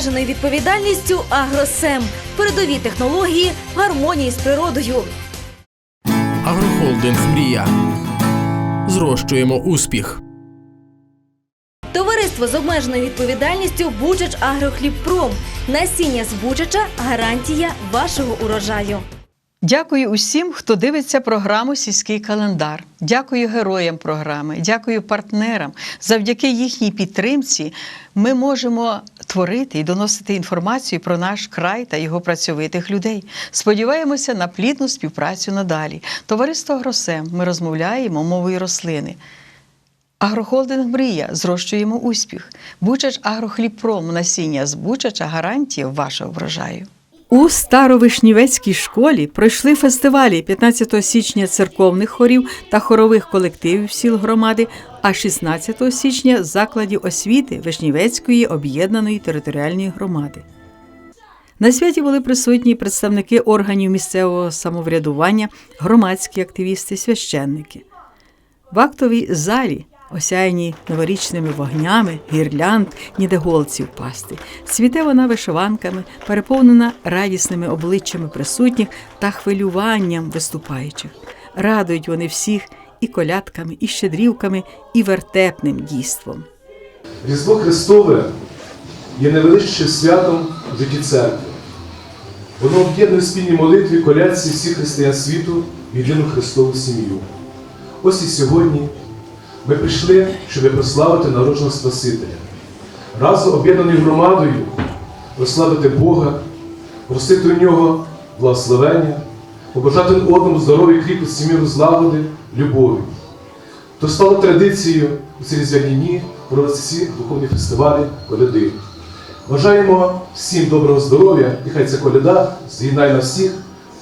обмеженою відповідальністю Агросем. Передові технології в гармонії з природою. Агрохолдинг Мрія. Зрощуємо успіх. Товариство з обмеженою відповідальністю Бучач Агрохлібпром. Насіння з Бучача гарантія вашого урожаю. Дякую усім, хто дивиться програму Сільський календар. Дякую героям програми, дякую партнерам. Завдяки їхній підтримці ми можемо творити і доносити інформацію про наш край та його працьовитих людей. Сподіваємося на плідну співпрацю надалі. Товариство Гросем. Ми розмовляємо мовою рослини. Агрохолдинг Мрія зрощуємо успіх. Бучач Агрохлібпром насіння з Бучача гарантія вашого врожаю. У Старовишнівецькій школі пройшли фестивалі 15 січня церковних хорів та хорових колективів сіл громади, а 16 січня закладів освіти Вишнівецької об'єднаної територіальної громади. На святі були присутні представники органів місцевого самоврядування, громадські активісти, священники. В актовій залі, осяяні новорічними вогнями, гірлянд, ніде голці впасти. Цвіте вона вишиванками, переповнена радісними обличчями присутніх та хвилюванням виступаючих. Радують вони всіх і колядками, і щедрівками, і вертепним дійством. Різдво Христове є найвеличнішим святом в житті церкви. Воно об'єднує спільній молитві колядці всіх християн світу в єдину Христову сім'ю. Ось і сьогодні ми прийшли, щоб прославити народженого Спасителя. Разом об'єднаною громадою прославити Бога, просити у нього благословення, побажати одному здоров'я, кріпості, міру злагоди, любові. То стало традицією у ці різдвяні дні проводити всі духовні фестивалі коляди. Бажаємо всім доброго здоров'я, і хай ця коляда з'єднає нас всіх,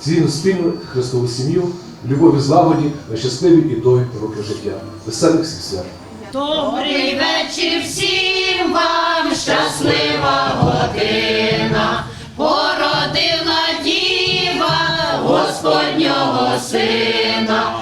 цілу спільну Христову сім'ю, любові, злагоді на щасливі і довгі роки життя. Веселих всіх свят! Добрий вечір всім вам, щаслива година, породила діва Господнього сина,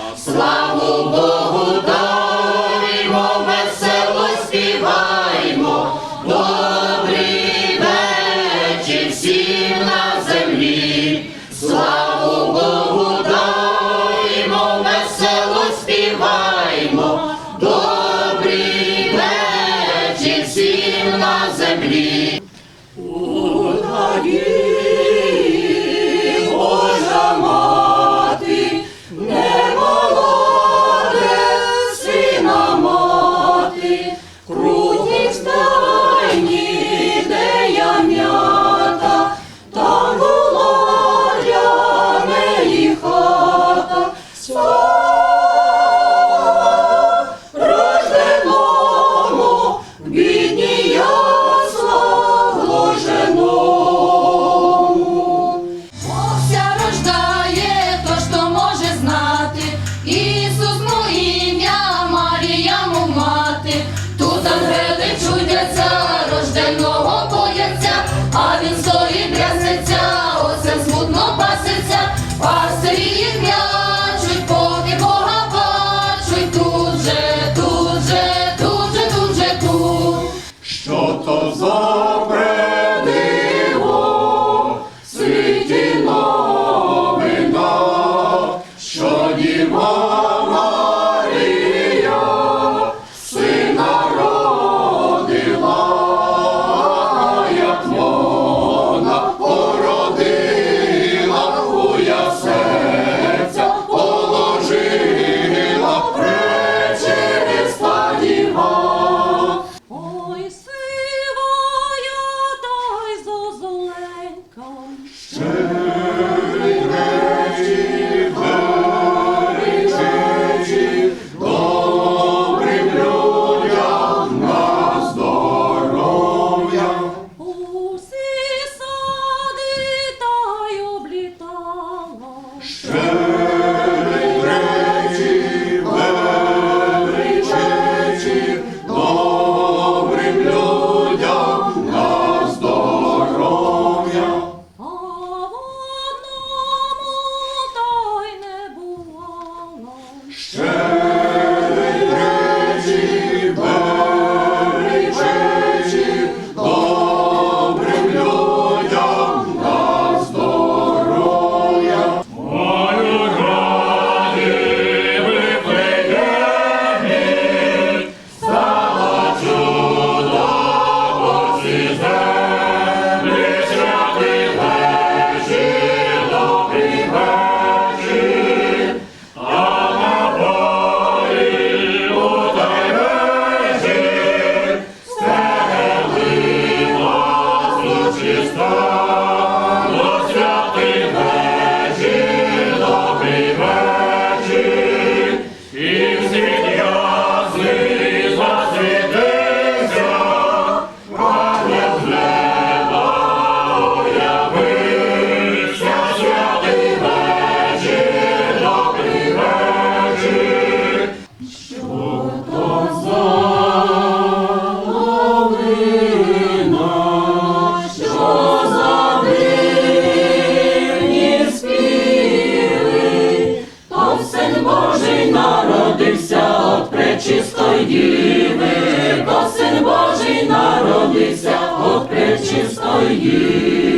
sangue.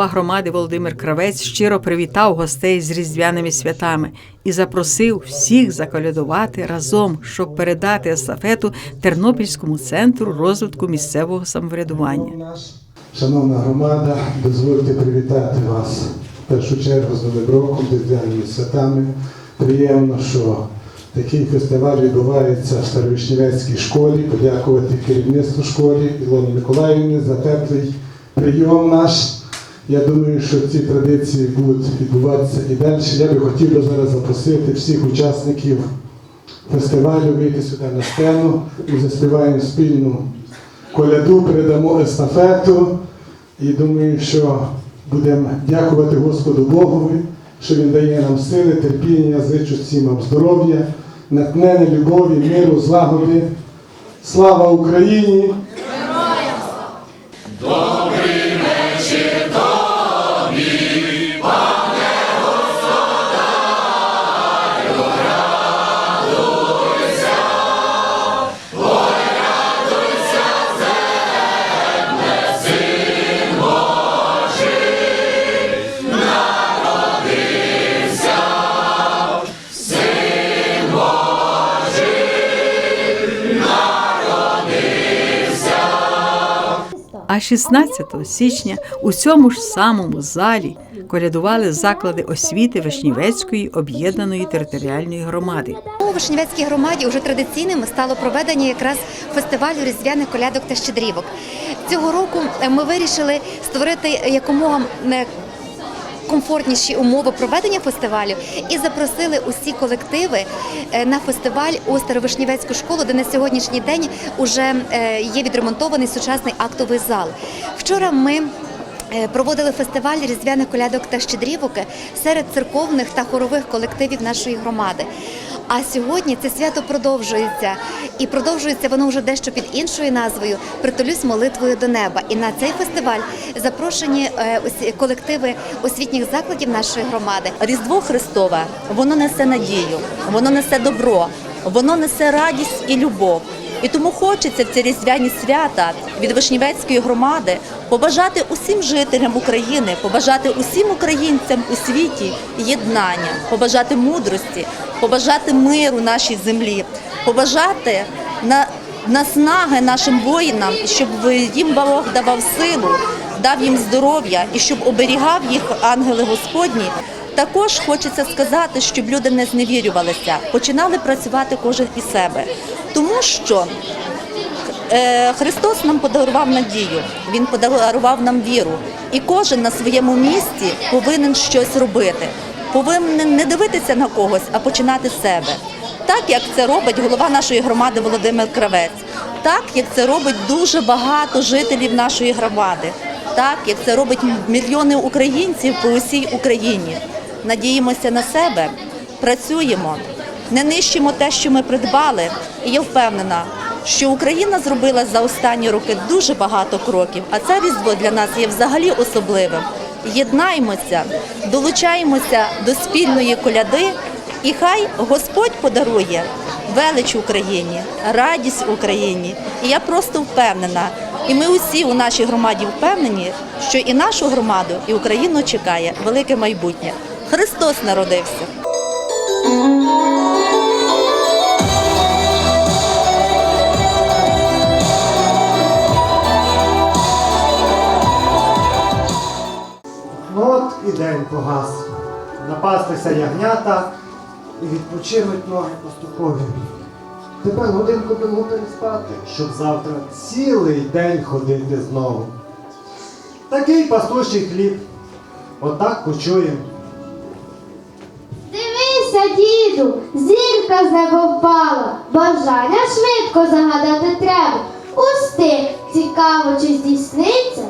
Голова громади Володимир Кравець щиро привітав гостей з різдвяними святами і запросив всіх заколядувати разом, щоб передати естафету Тернопільському центру розвитку місцевого самоврядування. Шановна громада, дозвольте привітати вас в першу чергу з Новим роком, різдвяними святами. Приємно, що такий фестиваль відбувається в Старовишнівецькій школі. Подякувати керівництву школи Ілоні Миколаївні за теплий прийом наш. Я думаю, що ці традиції будуть відбуватися і далі. Я би хотів би зараз запросити всіх учасників фестивалю вийти сюди на сцену. Ми заспіваємо спільну коляду, передамо естафету. І думаю, що будемо дякувати Господу Богові, що Він дає нам сили, терпіння, зичу всім вам здоров'я, натхнення, любові, миру, злагоди. Слава Україні! А 16 січня у цьому ж самому залі колядували заклади освіти Вишнівецької об'єднаної територіальної громади. У Вишнівецькій громаді вже традиційним стало проведення якраз фестивалю різдвяних колядок та щедрівок. Цього року е, ми вирішили створити якомога е, комфортніші умови проведення фестивалю і запросили усі колективи е, на фестиваль у Старовишнівецьку школу, де на сьогоднішній день уже е, є відремонтований сучасний актовий зал. Вчора ми Проводили фестиваль різдвяних колядок та щедрівок серед церковних та хорових колективів нашої громади. А сьогодні це свято продовжується, і продовжується воно вже дещо під іншою назвою Притулюсь молитвою до неба. І на цей фестиваль запрошені е, колективи освітніх закладів нашої громади. Різдво Христове воно несе надію, воно несе добро, воно несе радість і любов. І тому хочеться в ці різдвяні свята від Вишнівецької громади побажати усім жителям України, побажати усім українцям у світі єднання, побажати мудрості, побажати миру нашій землі, побажати на наснаги нашим воїнам, щоб їм Бог давав силу, дав їм здоров'я і щоб оберігав їх ангели Господні. Також хочеться сказати, щоб люди не зневірювалися, починали працювати кожен із себе, тому що е, Христос нам подарував надію, Він подарував нам віру, і кожен на своєму місці повинен щось робити. Повинен не дивитися на когось, а починати з себе. Так як це робить голова нашої громади Володимир Кравець, так як це робить дуже багато жителів нашої громади, так як це робить мільйони українців по усій Україні. Надіємося на себе, працюємо, не нищимо те, що ми придбали. І я впевнена, що Україна зробила за останні роки дуже багато кроків, а це різдво для нас є взагалі особливим. Єднаймося, долучаємося до спільної коляди, і хай Господь подарує велич Україні, радість Україні. І я просто впевнена, і ми усі у нашій громаді впевнені, що і нашу громаду, і Україну чекає велике майбутнє. Христос народився. От і день погас. Напаслися ягнята і відпочинуть ноги поступові. Тепер годинку довго переспати, щоб завтра цілий день ходити знову. Такий пасущий хліб. Отак почуємо. Дивися, діду, зірка з неба впала, бажання швидко загадати треба. Усти цікаво, чи здійсниться.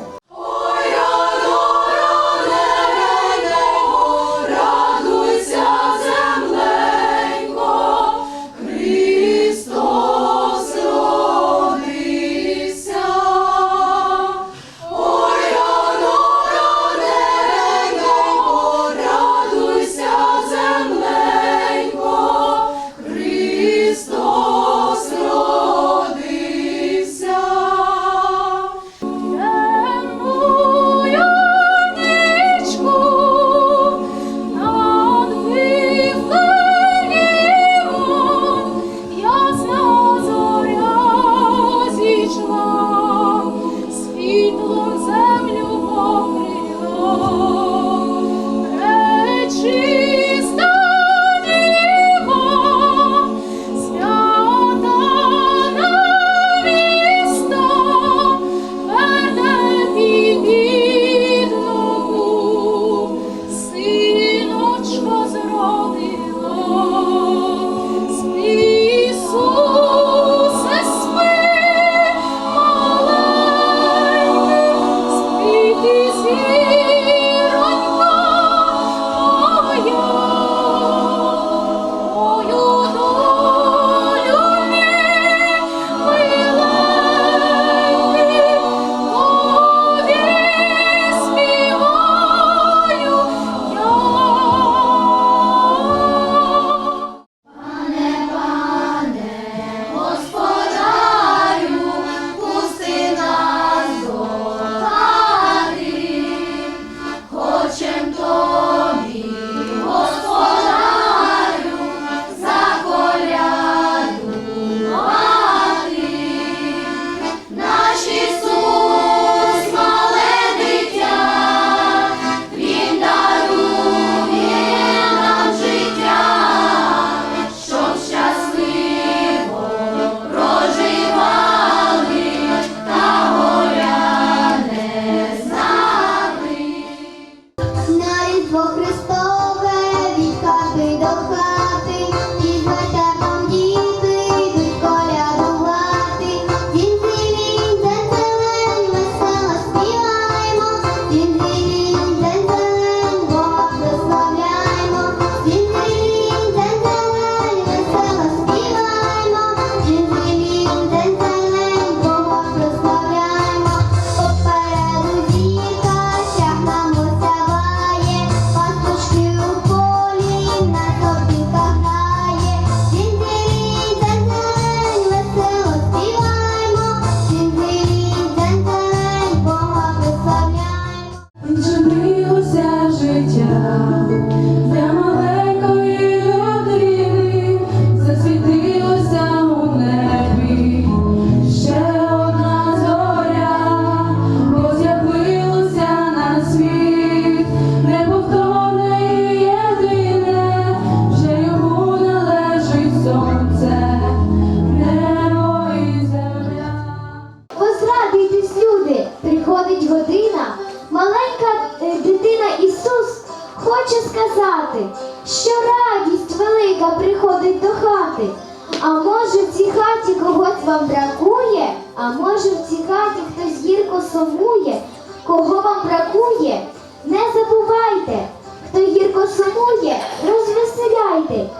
може в цій хаті когось вам бракує, а може в цій хаті хтось гірко сумує, кого вам бракує, не забувайте, хто гірко сумує, розвеселяйте.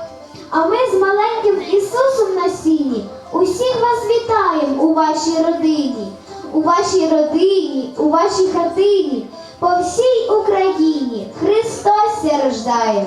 А ми з маленьким Ісусом на сіні усіх вас вітаємо у вашій родині, у вашій родині, у вашій хатині, по всій Україні Христос рождає.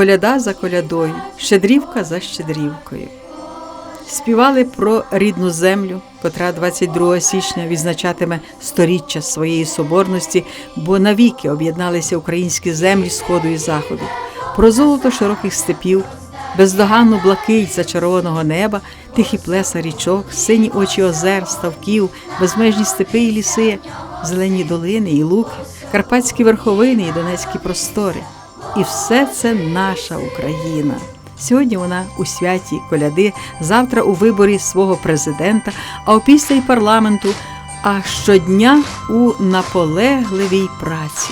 Коляда за колядою, щедрівка за щедрівкою. Співали про рідну землю, котра 22 січня відзначатиме сторіччя своєї соборності, бо навіки об'єдналися українські землі сходу і заходу, про золото широких степів, бездоганну блакить зачарованого неба, тихі плеса річок, сині очі озер, ставків, безмежні степи і ліси, зелені долини і луки, карпатські верховини і донецькі простори. І все це наша Україна. Сьогодні вона у святі коляди, завтра у виборі свого президента, а опісля й парламенту, а щодня у наполегливій праці.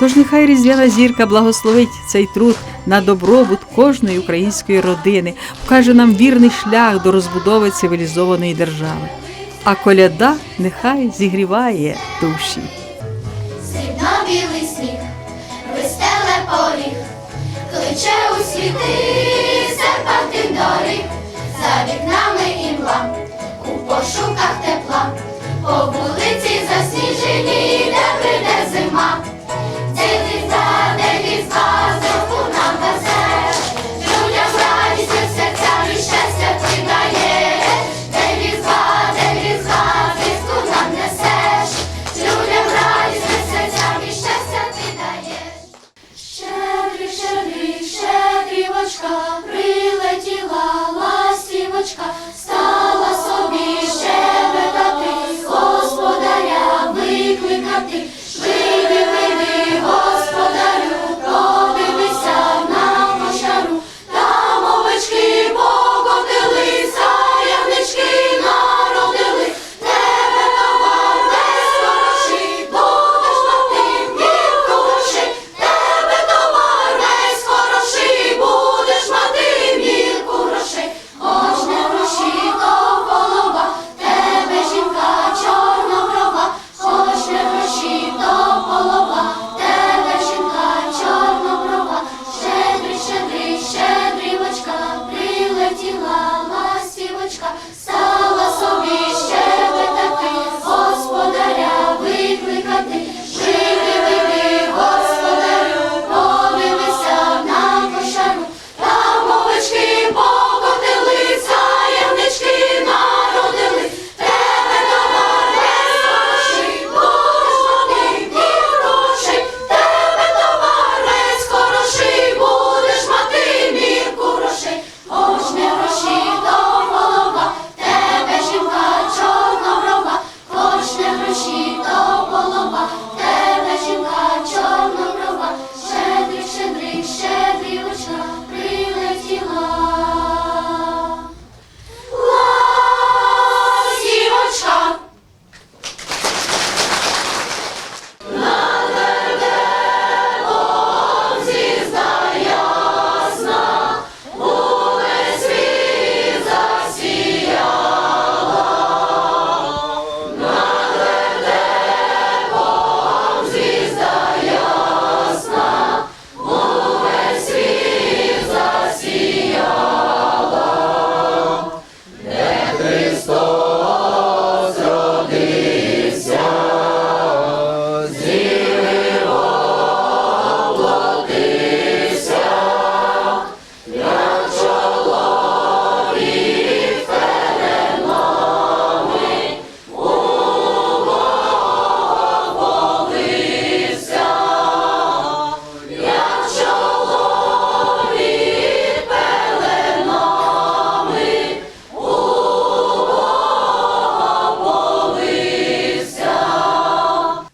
Тож нехай різдвяна зірка благословить цей труд на добробут кожної української родини, вкаже нам вірний шлях до розбудови цивілізованої держави. А коляда нехай зігріває душі. Кличе у світи серпантин дори, за вікнами імла, у пошуках тепла, по вулиці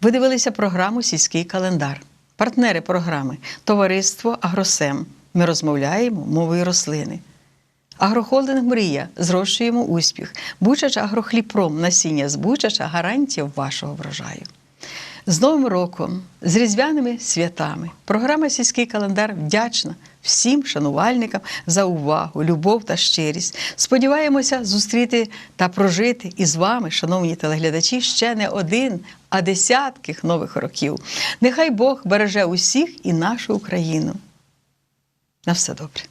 Ви дивилися програму Сільський календар. Партнери програми Товариство Агросем. Ми розмовляємо мовою рослини. Агрохолдинг Мрія. Зрощуємо успіх. Бучач Агрохліпром. Насіння з Бучача гарантія вашого врожаю. З Новим роком, з різдвяними святами. Програма Сільський календар вдячна всім шанувальникам за увагу, любов та щирість. Сподіваємося зустріти та прожити із вами, шановні телеглядачі, ще не один, а десятких нових років. Нехай Бог береже усіх і нашу Україну. На все добре.